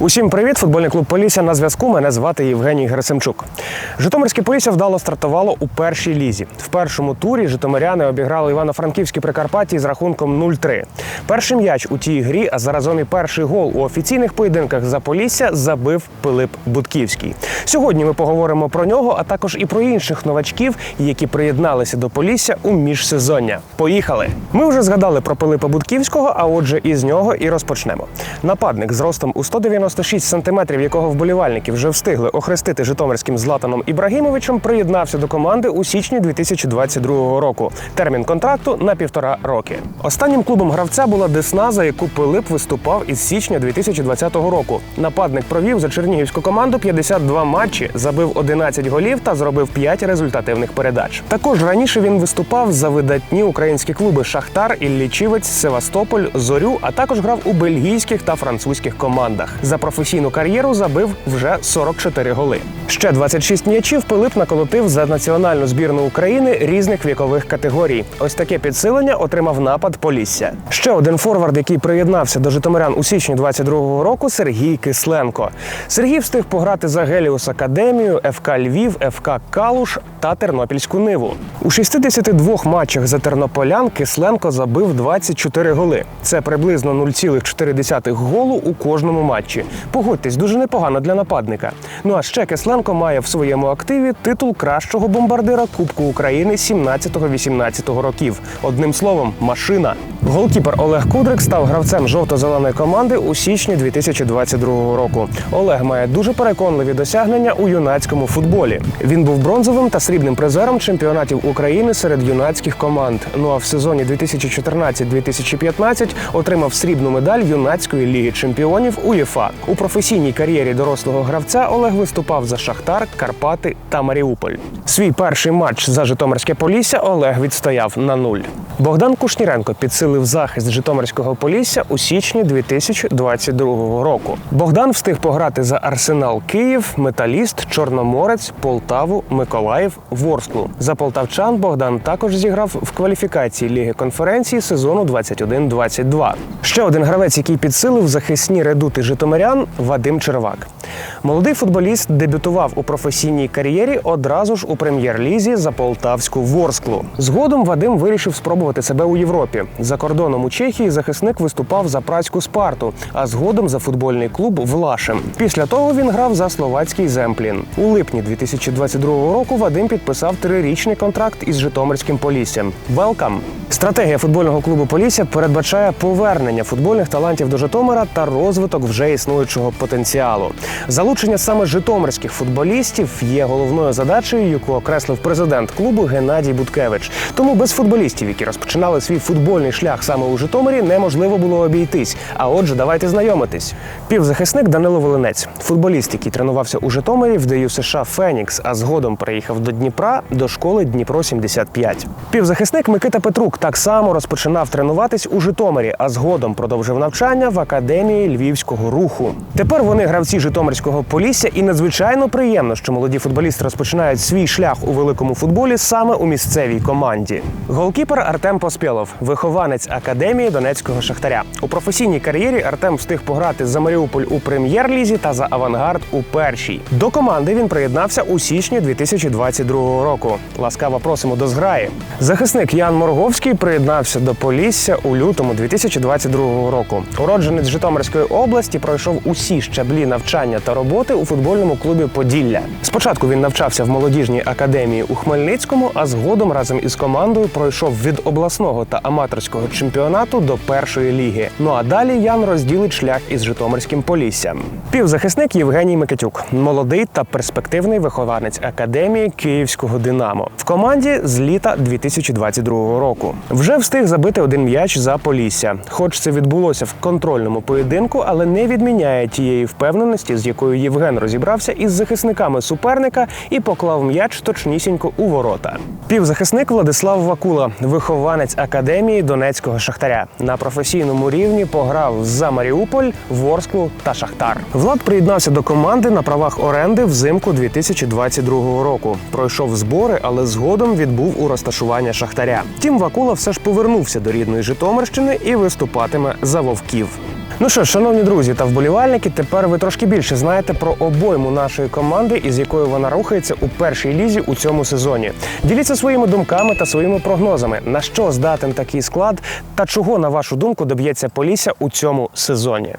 Усім привіт! Футбольний клуб Полісся на зв'язку. Мене звати Євгеній Герасимчук. Житомирське Полісся вдало стартувало у першій лізі. В першому турі житомиряни обіграли Івано-Франківські Прикарпатті з рахунком 0-3. Перший м'яч у тій грі, а заразом і перший гол у офіційних поєдинках за Полісся забив Пилип Будківський. Сьогодні ми поговоримо про нього, а також і про інших новачків, які приєдналися до Полісся у міжсезоння. Поїхали! Ми вже згадали про Пилипа Будківського, а отже, із нього і розпочнемо. Нападник з ростом у 196 сантиметрів, якого вболівальники вже встигли охрестити житомирським Златаном Ібрагімовичем, приєднався до команди у січні 2022 року. Термін контракту на півтора роки. Останнім клубом гравця була Десна, за яку Пилип виступав із січня 2020 року. Нападник провів за чернігівську команду 52 матчі, забив 11 голів та зробив 5 результативних передач. Також раніше він виступав за видатні українські клуби Шахтар, Іллічівець, Севастополь, Зорю, а також грав у бельгійських та французьких командах. За професійну кар'єру забив вже 44 голи. Ще 26 м'ячів Пилип наколотив за національну збірну України різних вікових категорій. Ось таке підсилення отримав напад Полісся. Ще один форвард, який приєднався до Житомирян у січні 22-го року, Сергій Кисленко. Сергій встиг пограти за Геліус Академію, ФК Львів, ФК Калуш та Тернопільську Ниву. У 62 матчах за тернополян Кисленко забив 24 голи. Це приблизно 0,4 голу у кожному матчі. Погодьтесь, дуже непогано для нападника. Ну а ще Кисленко має в своєму активі титул кращого бомбардира Кубку України 17-18 років. Одним словом, машина. Голкіпер Олег Кудрик став гравцем жовто-зеленої команди у січні 2022 року. Олег має дуже переконливі досягнення у юнацькому футболі. Він був бронзовим та срібним призером чемпіонатів України серед юнацьких команд. Ну а в сезоні 2014-2015 отримав срібну медаль юнацької ліги чемпіонів УЄФА. У професійній кар'єрі дорослого гравця Олег виступав за Шахтар, Карпати та Маріуполь. Свій перший матч за Житомирське Полісся Олег відстояв на нуль. Богдан Кушніренко підсилив захист Житомирського Полісся у січні 2022 року. Богдан встиг пограти за Арсенал Київ, Металіст, Чорноморець, Полтаву, Миколаїв, Ворсклу. За полтавчан Богдан також зіграв в кваліфікації Ліги конференції сезону 21-22. Ще один гравець, який підсилив захисні редути Житомирян Вадим Червак. Молодий футболіст дебютував у професійній кар'єрі одразу ж у прем'єр-лізі за полтавську Ворсклу. Згодом Вадим вирішив спробувати себе у Європі. За кордоном у Чехії захисник виступав за працьку Спарту, а згодом за футбольний клуб Влашем. Після того він грав за словацький Земплін. У липні 2022 року Вадим підписав трирічний контракт із Житомирським Поліссям. Велкам! Стратегія футбольного клубу Полісся передбачає повернення футбольних талантів до Житомира та розвиток вже існуючого потенціалу. Залучення саме житомирських футболістів є головною задачею, яку окреслив президент клубу Геннадій Буткевич. Тому без футболістів, які розпочинали свій футбольний шлях саме у Житомирі, неможливо було обійтись. А отже, давайте знайомитись. Півзахисник Данило Волинець, футболіст, який тренувався у Житомирі в ДЮ США Фенікс, а згодом переїхав до Дніпра до школи Дніпро 75 Півзахисник Микита Петрук так само розпочинав тренуватись у Житомирі, а згодом продовжив навчання в академії львівського руху. Тепер вони гравці Житомирського Полісся, і надзвичайно приємно, що молоді футболісти розпочинають свій шлях у великому футболі саме у місцевій команді. Голкіпер Артем Поспєлов, вихованець академії Донецького Шахтаря. У професійній кар'єрі Артем встиг пограти за Маріуполь у прем'єр-лізі та за авангард у першій. До команди він приєднався у січні 2022 року. Ласкаво просимо до зграї. Захисник Ян Морговський приєднався до Полісся у лютому 2022 року. Уродженець Житомирської області пройшов усі щаблі навчання та роботи у футбольному клубі Поділля. Спочатку він навчався в молодіжній академії у Хмельницькому, а згодом разом із командою пройшов від обласного та аматорського чемпіонату до першої ліги. Ну а далі Ян розділить шлях із Житомирським Поліссям. Півзахисник Євгеній Микитюк, молодий та перспективний вихованець академії Київського Динамо в команді з літа 2022 року. Вже встиг забити один м'яч за Полісся. Хоч це відбулося в контрольному поєдинку, але не відміняє тієї впевненості, з якою Євген розібрався із захисниками суперника і поклав м'яч точнісінько у ворота. Півзахисник Владислав Вакула, вихованець академії Донецького Шахтаря. На професійному рівні пограв за Маріуполь, Ворсклу та Шахтар. Влад приєднався до команди на правах оренди взимку 2022 року. Пройшов збори, але згодом відбув у розташування Шахтаря. Тім Вакула все ж повернувся до рідної Житомирщини і виступатиме за вовків. Ну що, шановні друзі та вболівальники, тепер ви трошки більше знаєте про обойму нашої команди, із якою вона рухається у першій лізі у цьому сезоні. Діліться своїми думками та своїми прогнозами, на що здатен такий склад та чого, на вашу думку, доб'ється Полісся у цьому сезоні.